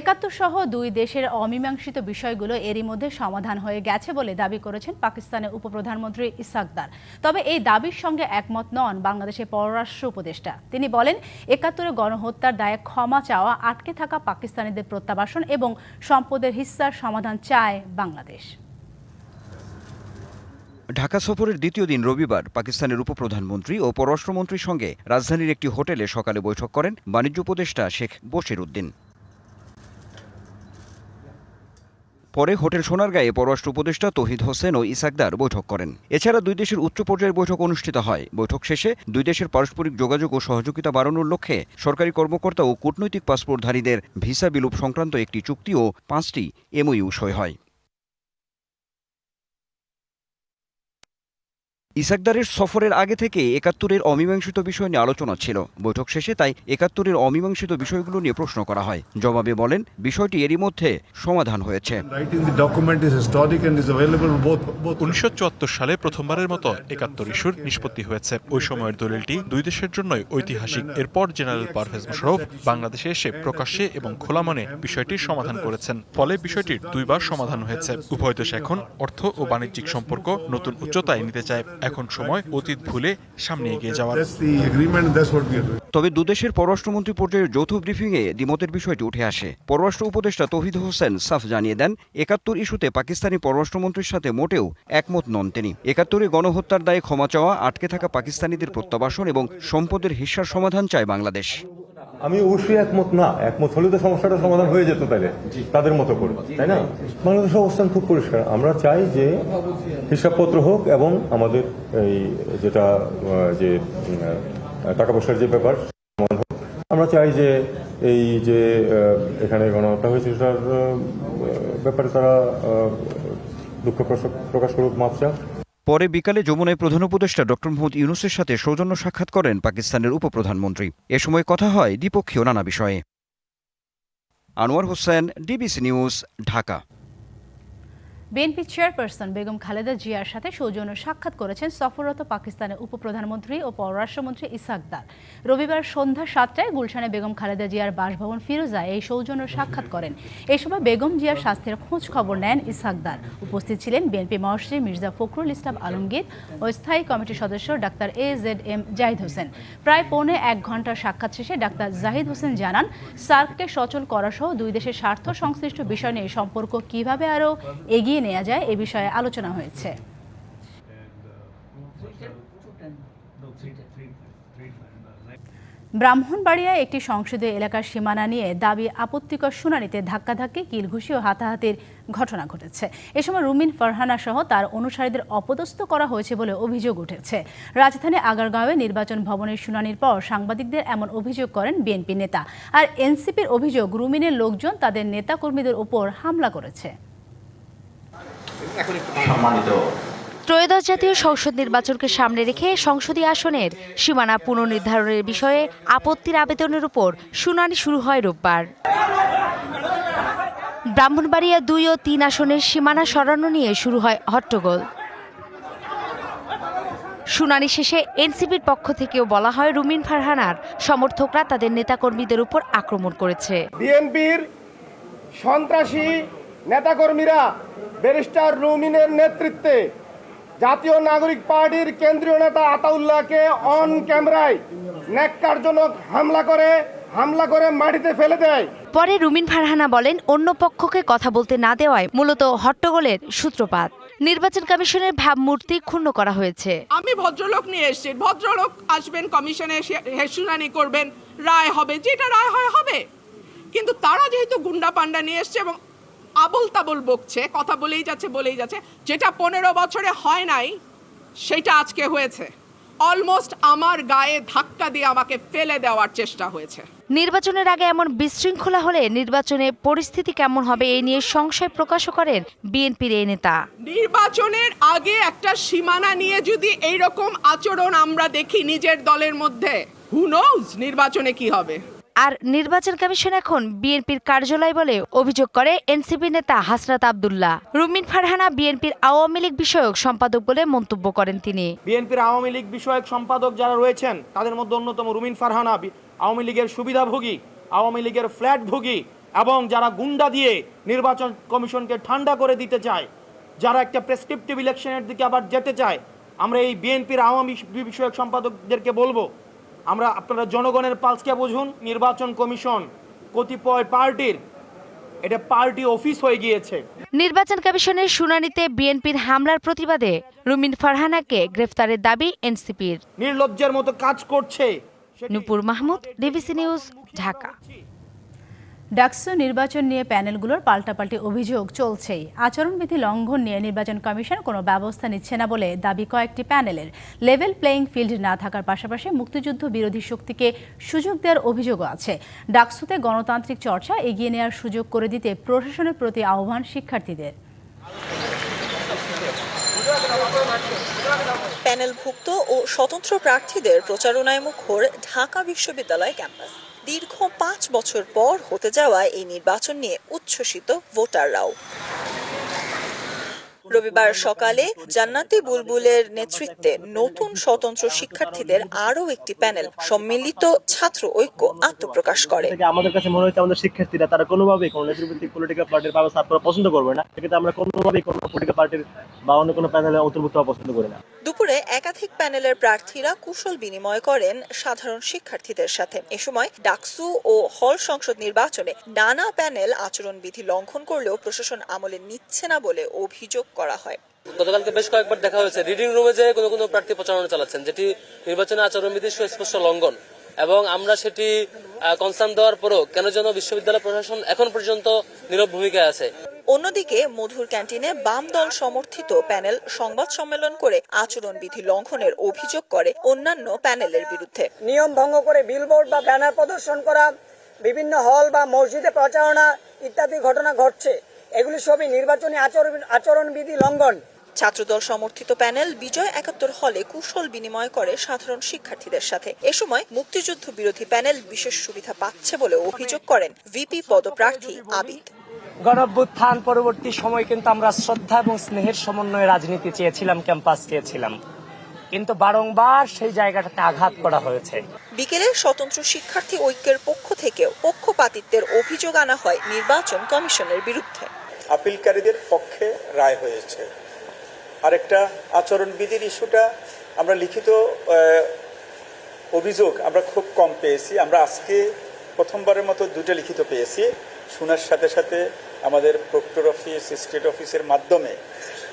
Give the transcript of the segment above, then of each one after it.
একাত্তর সহ দুই দেশের অমীমাংসিত বিষয়গুলো এরই মধ্যে সমাধান হয়ে গেছে বলে দাবি করেছেন পাকিস্তানের উপপ্রধানমন্ত্রী ইসাকদার। তবে এই দাবির সঙ্গে একমত নন বাংলাদেশের পররাষ্ট্র উপদেষ্টা। তিনি বলেন, একাত্তরে গণহত্যার দায়ে ক্ষমা চাওয়া, আটকে থাকা পাকিস্তানিদের প্রত্যাবাসন এবং সম্পদের হিস্সার সমাধান চায় বাংলাদেশ। ঢাকা সফরের দ্বিতীয় দিন রবিবার পাকিস্তানের উপপ্রধানমন্ত্রী ও পররাষ্ট্রমন্ত্রীর সঙ্গে রাজধানীর একটি হোটেলে সকালে বৈঠক করেন বাণিজ্য উপদেষ্টা শেখ বশির উদ্দিন। পরে হোটেল সোনারগাঁয়ে পররাষ্ট্র উপদেষ্টা তহিদ হোসেন ও ইসাকদার বৈঠক করেন। এছাড়া দুই দেশের উচ্চ পর্যায়ের বৈঠক অনুষ্ঠিত হয়। বৈঠক শেষে দুই দেশের পারস্পরিক যোগাযোগ ও সহযোগিতা বাড়ানোর লক্ষ্যে সরকারি কর্মকর্তা ও কূটনৈতিক পাসপোর্টধারীদের ভিসা বিলুপ সংক্রান্ত একটি চুক্তি ও পাঁচটি এমওইউ সই হয়। ইসাকদারের সফরের আগে থেকে একাত্তরের অমীমাংসিত বিষয় নিয়ে আলোচনা ছিল। বৈঠক শেষে তাই একাত্তরের অমীমাংসিত বিষয়গুলো নিয়ে প্রশ্ন করা হয়। জবাবে বলেন বিষয়টি এরই মধ্যে সমাধান হয়েছে। Writing the document is historic and is available both both উনিশশো চুয়াত্তর সালে প্রথমবারের মতো একাত্তর ইস্যুর নিষ্পত্তি হয়েছে। ওই সময়ের দলিলটি দুই দেশের জন্যই ঐতিহাসিক। এরপর জেনারেল পারভেজ মোশাররফ বাংলাদেশে এসে প্রকাশ্যে এবং খোলা মনে বিষয়টির সমাধান করেছেন। ফলে বিষয়টির দুইবার সমাধান হয়েছে। উভয় দেশ এখন অর্থ ও বাণিজ্যিক সম্পর্ক নতুন উচ্চতায় নিতে চায়। এখন সময় অতীত ভুলে সামনে এগিয়ে যাওয়ার. তবে দুদেশের পররাষ্ট্রমন্ত্রী পর্যায়ের যৌথ ব্রিফিংয়ে দ্বিমতের বিষয়টি উঠে আসে। পররাষ্ট্র উপদেষ্টা তৌহিদ হোসেন সাফ জানিয়ে দেন একাত্তর ইস্যুতে পাকিস্তানি পররাষ্ট্রমন্ত্রীর সাথে মোটেও একমত নন তিনি। একাত্তরে গণহত্যার দায়ে ক্ষমা চাওয়া আটকে থাকা পাকিস্তানিদের প্রত্যাবাসন এবং সম্পদের হিস্যার সমাধান চায় বাংলাদেশ। আমি অবশ্যই একমত না একমত হলে তো সমস্যাটা সমাধান হয়ে যেত তাহলে তাদের মতো করে তাই না? বাংলাদেশের অবস্থান খুব পরিষ্কার। আমরা চাই যে হিসাবপত্র হোক এবং আমাদের এই যেটা যে টাকা পয়সার যে ব্যাপার সমাধান হোক। আমরা চাই যে এই যে এখানে গণহত্যা হয়েছে সেটার ব্যাপারে তারা দুঃখ প্রকাশ- প্রকাশ করুক মাপ চাক। পরে বিকালে যমুনায় প্রধান উপদেষ্টা ডক্টর মোহাম্মদ ইউনুসের সাথে সৌজন্য সাক্ষাৎ করেন পাকিস্তানের উপপ্রধানমন্ত্রী। এ সময় কথা হয় দ্বিপক্ষীয় নানা বিষয়ে। Anwar Hossain, DBC news, Dhaka. BNP chairperson Begum Khaleda জিয়ার সাথে সৌজন্য সাক্ষাৎ করেছেন সফররত পাকিস্তানের উপপ্রধানমন্ত্রী ও পররাষ্ট্রমন্ত্রী ইসাকদার রবিবার সন্ধ্যা সাতটায় গুলশানে বেগম খালেদা জিয়ার বাসভবন ফিরোজায় এই সৌজন্য সাক্ষাৎ করেন। এই সময় বেগম জিয়ার স্বাস্থ্যের খোঁজ খবর নেন ইসাকদার উপস্থিত ছিলেন বিএনপি মহাসচিব মির্জা ফখরুল ইসলাম আলমগীর ও স্থায়ী কমিটির সদস্য doctor A Z M Zahid Hossain. প্রায় পৌনে এক ঘণ্টার সাক্ষাৎ শেষে ডাক্তার জাহিদ হোসেন জানান, সার্ককে সচল করাসহ দুই দেশের স্বার্থ সংশ্লিষ্ট বিষয় নিয়ে সম্পর্ক কীভাবে আরও এগিয়ে নেওয়া যায়, এ বিষয়ে আলোচনা হয়েছে। ব্রাহ্মণবাড়িয়ায় একটি সংসদীয় এলাকার সীমানা নিয়ে দাবি আপত্তিকর শুনানিতে ধাক্কাধাক্কি, কিলঘুষি ও হাতাহাতির ঘটনা ঘটেছে। এ সময় রুমিন ফারহানা সহ তার অনুসারীদের অপদস্থ করা হয়েছে বলে অভিযোগ উঠেছে। রাজধানী আগারগাঁওয়ে নির্বাচন ভবনের শুনানির পর সাংবাদিকদের এমন অভিযোগ করেন বিএনপি নেতা। আর এনসিপির অভিযোগ, রুমিনের লোকজন তাদের নেতাকর্মীদের উপর হামলা করেছে। ত্রয়োদশ জাতীয় সংসদ নির্বাচনকে সামনে রেখে সংসদীয় আসনের সীমানা পুনর্নির্ধারণের বিষয়ে আপত্তির আবেদনের উপর শুনানি শুরু হয় রোববার। ব্রাহ্মণবাড়িয়া দুই ও তিন আসনের সীমানা সরানো নিয়ে শুরু হয় হট্টগোল। শুনানি শেষে এনসিপির পক্ষ থেকেও বলা হয় রুমিন ফারহানার সমর্থকরা তাদের নেতাকর্মীদের উপর আক্রমণ করেছে। বিএনপির সন্ত্রাসী নেতাকর্মীরা ব্যারিস্টার রুমিনের নেতৃত্বে জাতীয় নাগরিক পার্টির কেন্দ্রীয় নেতা আতাউল্লাহকে অন ক্যামেরায় ন্যাক্কারজনক হামলা করে হামলা করে মাটিতে ফেলে দেয়। পরে রুমিন ফারহানা বলেন অন্য পক্ষকে কথা বলতে না দেওয়ায় মূলত হট্টগোলের সূত্রপাত। নির্বাচন কমিশনের ভাবমূর্তি ক্ষুণ্ণ করা হয়েছে। আমি ভদ্রলোক নিয়ে এসেছি। ভদ্রলোক আসবেন কমিশনে এসে হে- শুনানি করবেন। রায় হবে যেটা রায় হয় হবে। কিন্তু তারা যেহেতু গুন্ডা পান্ডা নিয়ে এসছে এবং আবল তাবল বকছে কথা বলেই যাচ্ছে বলেই যাচ্ছে। যেটা পনেরো বছরে হয় নাই সেটা আজকে হয়েছে। অলমোস্ট আমার গায়ে ধাক্কা দিয়ে আমাকে ফেলে দেওয়ার চেষ্টা হয়েছে। নির্বাচনের আগে এমন বিশৃঙ্খলা হলে নির্বাচনে পরিস্থিতি কেমন হবে এই নিয়ে সংশয় প্রকাশও করেন বিএনপির এই নেতা। নির্বাচনের আগে একটা সীমানা নিয়ে যদি এই রকম আচরণ আমরা দেখি নিজের দলের মধ্যে হু নোজ নির্বাচনে কি হবে? আর নির্বাচন কমিশন এখন বিএনপির কার্যালয় বলে অভিযোগ করে এনসিপি নেতা হাসরাত আবদুল্লাহ। রুমিন ফারহানা বিএনপির আওয়ামী লীগ বিষয়ক সম্পাদক বলে মন্তব্য করেন তিনি। বিএনপির আওয়ামী লীগ বিষয়ক সম্পাদক যারা রয়েছেন, তাদের মধ্যে অন্যতম রুমিন ফারহানা আওয়ামী লীগের সুবিধাভোগী, আওয়ামী লীগের ফ্ল্যাটভোগী এবং যারা গুন্ডা দিয়ে নির্বাচন কমিশনকে ঠান্ডা করে দিতে চায়, যারা একটা প্রেসক্রিপটিভ ইলেকশনের দিকে আবার যেতে চায়, আমরা এই বিএনপির আওয়ামী বিষয়ক সম্পাদকদেরকে বলব আমরা আপনারা জনগণের পালসকে বুঝুন নির্বাচন কমিশন কতিপয় পার্টির এটা পার্টি অফিস হয়ে গিয়েছে। নির্বাচন কমিশনের শুনানিতে বিএনপির হামলার প্রতিবাদে রুমিন ফারহানাকে গ্রেফতারের দাবি এনসিপির। নির্লজ্জের মতো কাজ করছে নুপুর মাহমুদ ডিবিসি নিউজ ঢাকা। ডাকসু নির্বাচন নিয়ে প্যানেলগুলোর পাল্টাপাল্টি অভিযোগ চলছেই। আচরণবিধি লঙ্ঘন নিয়ে নির্বাচন কমিশন কোনো ব্যবস্থা নিচ্ছে না বলে দাবি কয়েকটি প্যানেলের। লেভেল প্লেয়িং ফিল্ড না থাকার পাশাপাশি মুক্তিযুদ্ধ বিরোধী শক্তিকে সুযোগ দেওয়ার অভিযোগও আছে। ডাকসুতে গণতান্ত্রিক চর্চা এগিয়ে নেওয়ার সুযোগ করে দিতে প্রশাসনের প্রতি আহ্বান শিক্ষার্থীদের। প্যানেলভুক্ত ও স্বতন্ত্র প্রার্থীদের প্রচারণায় মুখর ঢাকা বিশ্ববিদ্যালয় ক্যাম্পাস। দীর্ঘ পাঁচ বছর পর হতে যাওয়া এই নির্বাচন নিয়ে উচ্ছ্বসিত ভোটাররাও। রবিবার সকালে জান্নাতি বুলবুলের নেতৃত্বে নতুন স্বতন্ত্র শিক্ষার্থীদের আরও একটি প্যানেল সম্মিলিত ছাত্র ঐক্য আত্মপ্রকাশ করে। আমাদের কাছে মনে হচ্ছে আমাদের শিক্ষার্থীরা তারা কোনোভাবেই কোনো নেতৃত্বিক পলিটিক্যাল পার্টির ব্যবস্থা আপনারা পছন্দ করবে না। সেক্ষেত্রে আমরা কোনোভাবেই কোনো পলিটিক্যাল পার্টির বা অন্য কোনো প্যানেলে অন্তর্ভুক্ত হওয়া পছন্দ করি না। দুপুরে একাধিক প্যানেলের প্রার্থীরা কুশল বিনিময় করেন সাধারণ শিক্ষার্থীদের সাথে। এ সময় ডাকসু ও হল সংসদ নির্বাচনে নানা প্যানেল আচরণবিধি লঙ্ঘন করলেও প্রশাসন আমলে নিচ্ছে না বলে অভিযোগ করা হয়। গতকালকে বেশ কয়েকবার দেখা হয়েছে। রিডিং রুমে যে কোনো কোনো প্রার্থী প্রচারণা চালাচ্ছেন, যেটি নির্বাচনী আচরণবিধির সুস্পষ্ট লঙ্ঘন। এবং আমরা সেটি কনসার্ন দেওয়ার পরও কেন যেন বিশ্ববিদ্যালয় প্রশাসন এখন পর্যন্ত নীরব ভূমিকায় আছে। অন্যদিকে মধুর ক্যান্টিনে বাম দল সমর্থিত প্যানেল সংবাদ সম্মেলন করে আচরণবিধি লঙ্ঘনের অভিযোগ করে অন্যান্য প্যানেলের বিরুদ্ধে। নিয়ম ভঙ্গ করে বিলবোর্ড বা ব্যানার প্রদর্শন করা বিভিন্ন হল বা মসজিদে প্রচারণা ইত্যাদি ঘটনা ঘটছে। এগুলি সবই নির্বাচনী আচরণ আচরণবিধি লঙ্ঘন। ছাত্রদল সমর্থিত প্যানেল বিজয় একাত্তর হলে কুশল বিনিময় করে সাধারণ শিক্ষার্থীদের সাথে। এ সময় মুক্তিযুদ্ধ বিরোধী প্যানেল বিশেষ সুবিধা পাচ্ছে বলে অভিযোগ করেন ভিপি পদপ্রার্থী আবিদ। গণঅভ্যুত্থান পরবর্তী সময় কিন্তু আমরা শ্রদ্ধা এবং স্নেহের সমন্বয়ে রাজনীতি চেয়েছিলাম ক্যাম্পাস চেয়েছিলাম। কিন্তু বারংবার সেই জায়গাটাতে আঘাত করা হয়েছে। বিকেলে স্বতন্ত্র শিক্ষার্থী ঐক্যের পক্ষ থেকেও পক্ষপাতিত্বের অভিযোগ আনা হয় নির্বাচন কমিশনের বিরুদ্ধে। আপিলকারীদের পক্ষে রায় হয়েছে। আরেকটা আচরণবিধির ইস্যুটা আমরা লিখিত অভিযোগ আমরা খুব কম পেয়েছি। আমরা আজকে প্রথমবারের মতো দুটো লিখিত পেয়েছি। শোনার সাথে সাথে আমাদের প্রক্টর অফিস স্টেট অফিসের মাধ্যমে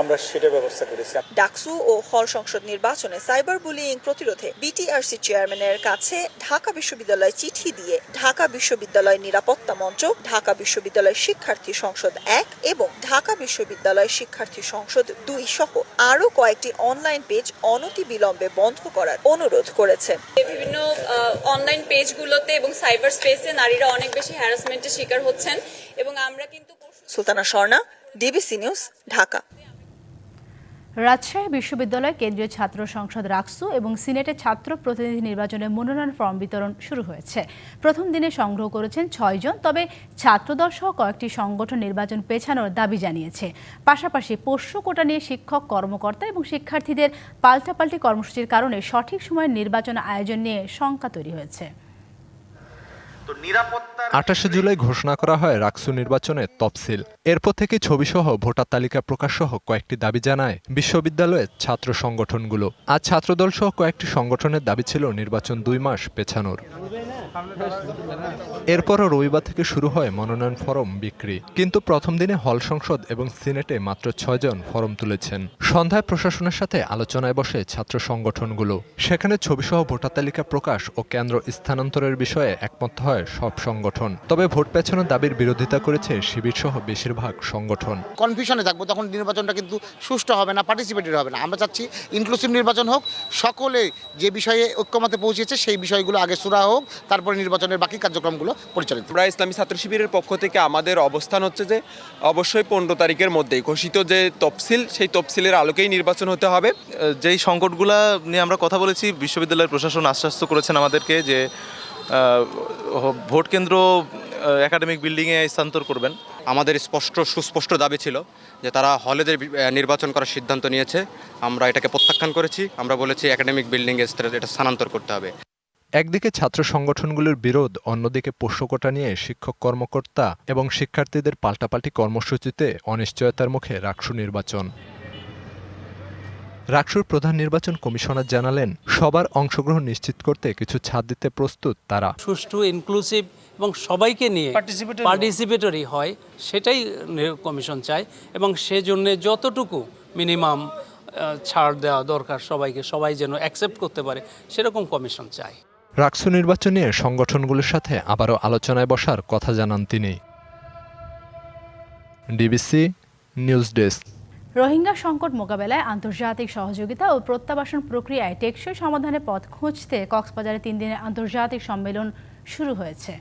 আমরা সেটা ব্যবস্থা করেছি। ডাকসু ও হল সংসদ নির্বাচনে সাইবার বুলিং প্রতিরোধে বিটিআরসি চেয়ারম্যানের কাছে ঢাকা বিশ্ববিদ্যালয় চিঠি দিয়ে ঢাকা বিশ্ববিদ্যালয় নিরাপত্তা মঞ্চ ঢাকা বিশ্ববিদ্যালয় শিক্ষার্থী সংসদ এক এবং ঢাকা বিশ্ববিদ্যালয় শিক্ষার্থী সংসদ দুই সহ আরও কয়েকটি অনলাইন পেজ অনতি বিলম্বে বন্ধ করার অনুরোধ করেছে বিভিন্ন অনলাইন পেজগুলোতে এবং সাইবার স্পেসে নারীরা অনেক বেশি হ্যারাসমেন্টের শিকার হচ্ছেন এবং আমরা কিন্তু সুলতানা স্বর্ণা ডিবিসি নিউজ ঢাকা। রাজশাহী বিশ্ববিদ্যালয় কেন্দ্রীয় ছাত্র সংসদ রাকসু এবং সিনেটের ছাত্র প্রতিনিধি নির্বাচনে মনোনয়ন ফর্ম বিতরণ শুরু হয়েছে। প্রথম দিনে সংগ্রহ করেছেন ছয়জন তবে ছাত্রদল সহ কয়েকটি সংগঠন নির্বাচন পেছানোর দাবি জানিয়েছে। পাশাপাশি পোষ্য কোটা নিয়ে শিক্ষক, কর্মকর্তা এবং শিক্ষার্থীদের পাল্টাপাল্টি কর্মসূচির কারণে সঠিক সময়ে নির্বাচন আয়োজন নিয়ে শঙ্কা তৈরি হয়েছে। আঠাশে জুলাই ঘোষণা করা হয় রাকসু নির্বাচনের তফসিল। এরপর থেকে ছবিসহ ভোটার তালিকা প্রকাশ সহ কয়েকটি দাবি জানায় বিশ্ববিদ্যালয়ের ছাত্র সংগঠনগুলো। আজ ছাত্রদল সহ কয়েকটি সংগঠনের দাবি ছিল নির্বাচন দুই মাস পেছানোর। এরপরও রবিবার থেকে শুরু হয় মনোনয়ন ফরম বিক্রি। কিন্তু প্রথম দিনে হল সংসদ এবং সিনেটে মাত্র ছয়জন ফরম তুলেছেন। সন্ধ্যায় প্রশাসনের সাথে আলোচনায় বসে ছাত্র সংগঠনগুলো। সেখানে ছবিসহ ভোটার তালিকা প্রকাশ ও কেন্দ্র স্থানান্তরের বিষয়ে একমত হয় সব সংগঠন। তবে ভোট পেছানোর দাবির বিরোধিতা করেছে শিবির সহ বেশিরভাগ সংগঠন। কনফিউশনে থাকব তখন নির্বাচনটা কিন্তু সুষ্ঠু হবে না পার্টিসিপেটেড হবে না। আমরা চাচ্ছি ইনক্লুসিভ নির্বাচন হোক সকলে যে বিষয়ে ঐক্যমতে পৌঁছেছে সেই বিষয়গুলো আগে সুরা হোক তারপরে নির্বাচনের বাকি কার্যক্রমগুলো পরিচালিত আমরা ইসলামী ছাত্র শিবিরের পক্ষ থেকে আমাদের অবস্থান হচ্ছে যে অবশ্যই পনেরো তারিখের মধ্যেই ঘোষিত যে তফসিল সেই তফসিলের আলোকেই নির্বাচন হতে হবে। যেই সংকটগুলো নিয়ে আমরা কথা বলেছি বিশ্ববিদ্যালয়ের প্রশাসন আশ্বস্ত করেছেন আমাদেরকে যে ভোট কেন্দ্র একাডেমিক বিল্ডিংয়ে স্থানান্তর করবেন। আমাদের স্পষ্ট সুস্পষ্ট দাবি ছিল যে তারা হলেদের নির্বাচন করার সিদ্ধান্ত নিয়েছে। আমরা এটাকে প্রত্যাখ্যান করেছি। আমরা বলেছি একাডেমিক বিল্ডিংয়ে এটা স্থানান্তর করতে হবে। একদিকে ছাত্র সংগঠনগুলোর বিরোধ অন্যদিকে পোষ্যকোটা নিয়ে শিক্ষক কর্মকর্তা এবং শিক্ষার্থীদের পাল্টাপাল্টি কর্মসূচিতে অনিশ্চয়তার মুখে রাকসু নির্বাচন। রাকসুর প্রধান নির্বাচন কমিশনার জানালেন সবার অংশগ্রহণ নিশ্চিত করতে কিছু ছাড় দিতে প্রস্তুত তারা। সুষ্ঠু ইনক্লুসিভ এবং সবাইকে নিয়ে পার্টিসিপেটরি হয়। সেটাই কমিশন চায় এবং সেজন্য যতটুকু মিনিমাম ছাড় দেওয়া দরকার সবাইকে সবাই যেন অ্যাকসেপ্ট করতে পারে সেরকম কমিশন চায়। রাকসু নির্বাচন নিয়ে সংগঠনগুলোর সাথে আবারও আলোচনায় বসার কথা জানান তিনি। DBC news desk. রোহিঙ্গা সংকট মোকাবেলায় আন্তর্জাতিক সহযোগিতা ও প্রত্যাবাসন প্রক্রিয়ায় টেকসই সমাধানের পথ খুঁজতে কক্সবাজারে তিন দিনের আন্তর্জাতিক সম্মেলন শুরু হয়েছে।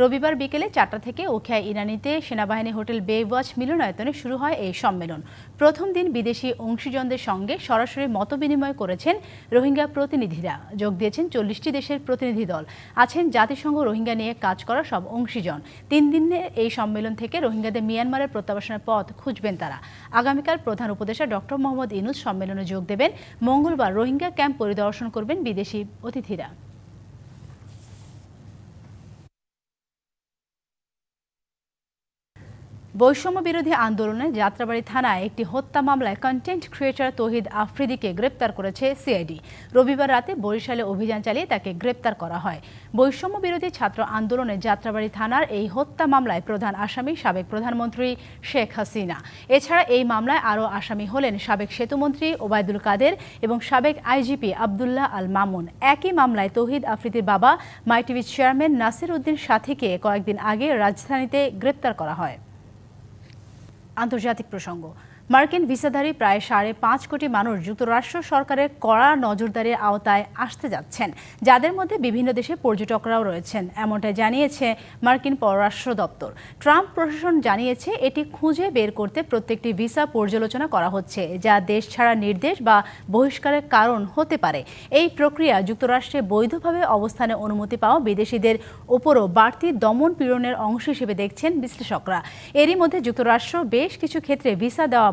রবিবার বিকেলে চারটা থেকে ওখিয়া ইরানিতে সেনাবাহিনী হোটেল বে ওয়াচ মিলনায়তনে শুরু হয় এই সম্মেলন। প্রথম দিন বিদেশি অংশীজনদের সঙ্গে সরাসরি মতবিনিময় করেছেন রোহিঙ্গা প্রতিনিধিরা। যোগ দিয়েছেন চল্লিশটি দেশের প্রতিনিধি দল। আছেন জাতিসংঘ রোহিঙ্গা নিয়ে কাজ করা সব অংশীজন। তিন দিনের এই সম্মেলন থেকে রোহিঙ্গাদের মিয়ানমারের প্রত্যাবাসনের পথ খুঁজবেন তারা। আগামীকাল প্রধান উপদেষ্টা ডক্টর মোহাম্মদ ইনুস সম্মেলনে যোগ দেবেন। মঙ্গলবার রোহিঙ্গা ক্যাম্প পরিদর্শন করবেন বিদেশি অতিথিরা। বৈষম্য বিরোধী আন্দোলনে যাত্রাবাড়ি থানায় একটি হত্যা মামলায় কন্টেন্ট ক্রিয়েটর তহিদ আফ্রিদিকে গ্রেপ্তার করেছে সিআইডি রবিবার রাতে বরিশালে অভিযান চালিয়ে তাকে গ্রেপ্তার করা হয়। বৈষম্য বিরোধী ছাত্র আন্দোলনে যাত্রাবাড়ি থানার এই হত্যা মামলায় প্রধান আসামি সাবেক প্রধানমন্ত্রী শেখ হাসিনা। এছাড়া এই মামলায় আরও আসামি হলেন সাবেক সেতুমন্ত্রী ওবায়দুল কাদের এবং সাবেক আইজিপি আবদুল্লাহ আল মামুন। একই মামলায় তহিদ আফ্রিদির বাবা মাইটিভির চেয়ারম্যান নাসির উদ্দিন সাথীকে কয়েকদিন আগে রাজধানীতে গ্রেপ্তার করা হয়। আন্তর্জাতিক প্রসঙ্গ। মার্কিন ভিসাধারী প্রায় সাড়ে পাঁচ কোটি মানুষ যুক্তরাষ্ট্র সরকারের কড়া নজরদারির আওতায় আসতে যাচ্ছেন, যাদের মধ্যে বিভিন্ন দেশে পর্যটকরাও রয়েছেন এমনটা জানিয়েছে মার্কিন পররাষ্ট্র দপ্তর। ট্রাম্প প্রশাসন জানিয়েছে এটি খুঁজে বের করতে প্রত্যেকটি ভিসা পর্যালোচনা করা হচ্ছে, যা দেশ ছাড়া নির্দেশ বা বহিষ্কারের কারণ হতে পারে। এই প্রক্রিয়া যুক্তরাষ্ট্রে বৈধভাবে অবস্থানে অনুমতি পাওয়া বিদেশিদের ওপরও বাড়তি দমন পীড়নের অংশ হিসেবে দেখছেন বিশ্লেষকরা। এরই মধ্যে যুক্তরাষ্ট্র বেশ কিছু ক্ষেত্রে ভিসা দেওয়া